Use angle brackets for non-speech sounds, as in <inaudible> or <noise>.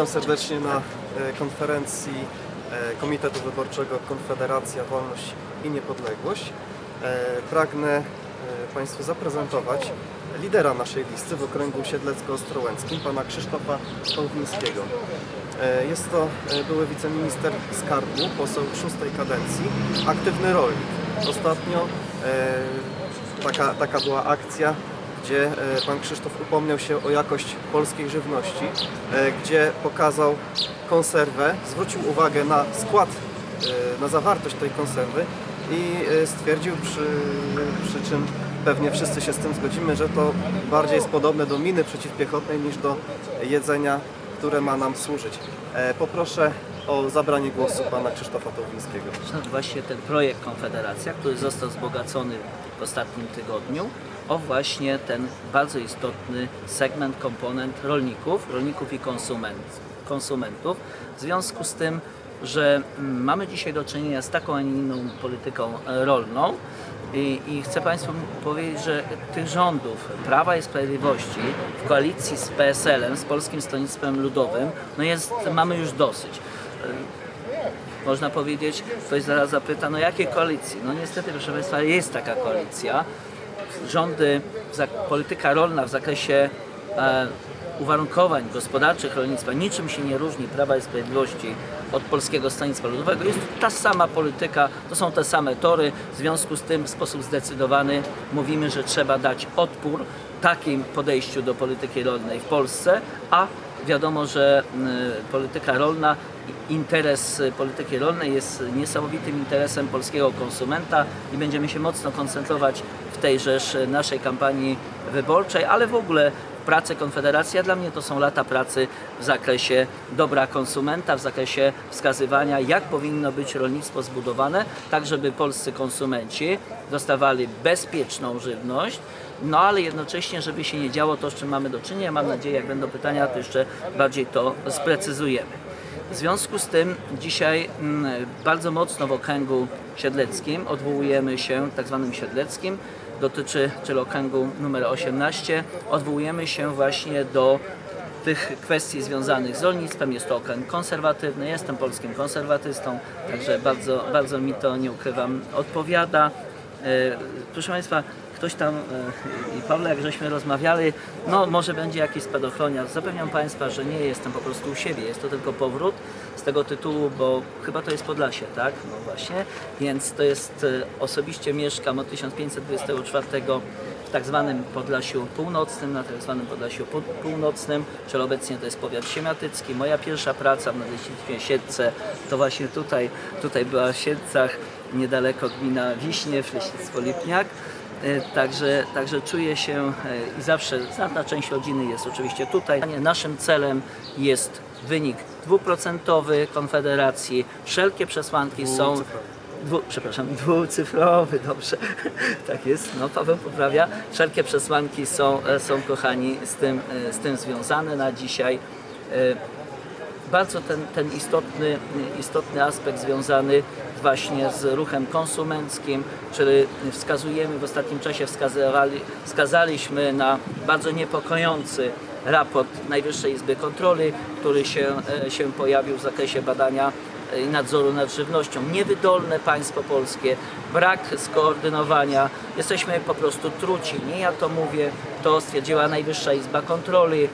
Witam serdecznie na e, konferencji e, Komitetu Wyborczego Konfederacja Wolność i Niepodległość. E, Pragnę Państwu zaprezentować lidera naszej listy w okręgu siedlecko-ostrołęckim, pana Krzysztofa Kołwińskiego. Jest to były wiceminister skarbu, poseł szóstej kadencji, aktywny rolnik. Ostatnio taka, taka była akcja, gdzie e, pan Krzysztof upomniał się o jakość polskiej żywności, e, gdzie pokazał konserwę, zwrócił uwagę na skład, e, na zawartość tej konserwy i stwierdził, przy, przy czym pewnie wszyscy się z tym zgodzimy, że to bardziej jest podobne do miny przeciwpiechotnej niż do jedzenia, które ma nam służyć. Poproszę o zabranie głosu pana Krzysztofa Towińskiego. Właśnie ten projekt Konfederacja, który został wzbogacony w ostatnim tygodniu o właśnie ten bardzo istotny segment, komponent rolników, rolników i konsument, konsumentów. W związku z tym, że mm, mamy dzisiaj do czynienia z taką, a nie inną polityką e, rolną, i, I chcę Państwu powiedzieć, że tych rządów Prawa i Sprawiedliwości w koalicji z PSL-em, z Polskim Stronnictwem Ludowym, no jest, mamy już dosyć można powiedzieć, ktoś zaraz zapyta, no jakie koalicji? No niestety, proszę Państwa, jest taka koalicja. Rządy, polityka rolna w zakresie e, uwarunkowań gospodarczych rolnictwa niczym się nie różni Prawa i Sprawiedliwości od Polskiego Stronnictwa Ludowego. Jest ta sama polityka, to są te same tory. W związku z tym w sposób zdecydowany mówimy, że trzeba dać odpór takim podejściu do polityki rolnej w Polsce, a wiadomo, że y, polityka rolna, interes polityki rolnej jest niesamowitym interesem polskiego konsumenta i będziemy się mocno koncentrować w tejżeż y, naszej kampanii wyborczej, ale w ogóle prace Konfederacji, a dla mnie to są lata pracy w zakresie dobra konsumenta, w zakresie wskazywania, jak powinno być rolnictwo zbudowane, tak żeby polscy konsumenci dostawali bezpieczną żywność, no ale jednocześnie, żeby się nie działo to, z czym mamy do czynienia. Mam nadzieję, jak będą pytania, to jeszcze bardziej to sprecyzujemy. W związku z tym dzisiaj mm, bardzo mocno w okręgu siedleckim odwołujemy się, tak zwanym siedleckim, dotyczy, czyli okręgu numer 18, odwołujemy się właśnie do tych kwestii związanych z rolnictwem. Jest to okręg konserwatywny, jestem polskim konserwatystą, także bardzo, bardzo mi to, nie ukrywam, odpowiada. E, Proszę Państwa, ktoś tam e, i Paweł, jak żeśmy rozmawiali, no może będzie jakiś spadochroniarz. Zapewniam Państwa, że nie jestem po prostu u siebie, jest to tylko powrót z tego tytułu, bo chyba to jest Podlasie, tak? No właśnie, więc to jest, e, osobiście mieszkam od 1524 w tak zwanym Podlasiu Północnym, na tak zwanym Podlasiu Pół- Północnym, czyli obecnie to jest powiat siemiatycki. Moja pierwsza praca w Nadleśnictwie Siedce to właśnie tutaj, tutaj była w Siedcach, niedaleko gmina Wiśniew, Leśnictwo Lipniak. E, Także, także czuję się e, i zawsze znana część rodziny jest oczywiście tutaj. Naszym celem jest wynik dwuprocentowy Konfederacji. Wszelkie przesłanki są. Dwu, przepraszam, dwucyfrowy, dobrze, <laughs> tak jest, no Paweł poprawia. Wszelkie przesłanki są, e, są kochani, z tym, z tym związane na dzisiaj. Bardzo ten, ten istotny, istotny aspekt związany właśnie z ruchem konsumenckim, czyli wskazujemy, w ostatnim czasie wskazaliśmy na bardzo niepokojący raport Najwyższej Izby Kontroli, który się, e, się pojawił w zakresie badania i nadzoru nad żywnością. Niewydolne państwo polskie, brak skoordynowania. Jesteśmy po prostu truci. Nie ja to mówię, to stwierdziła Najwyższa Izba Kontroli.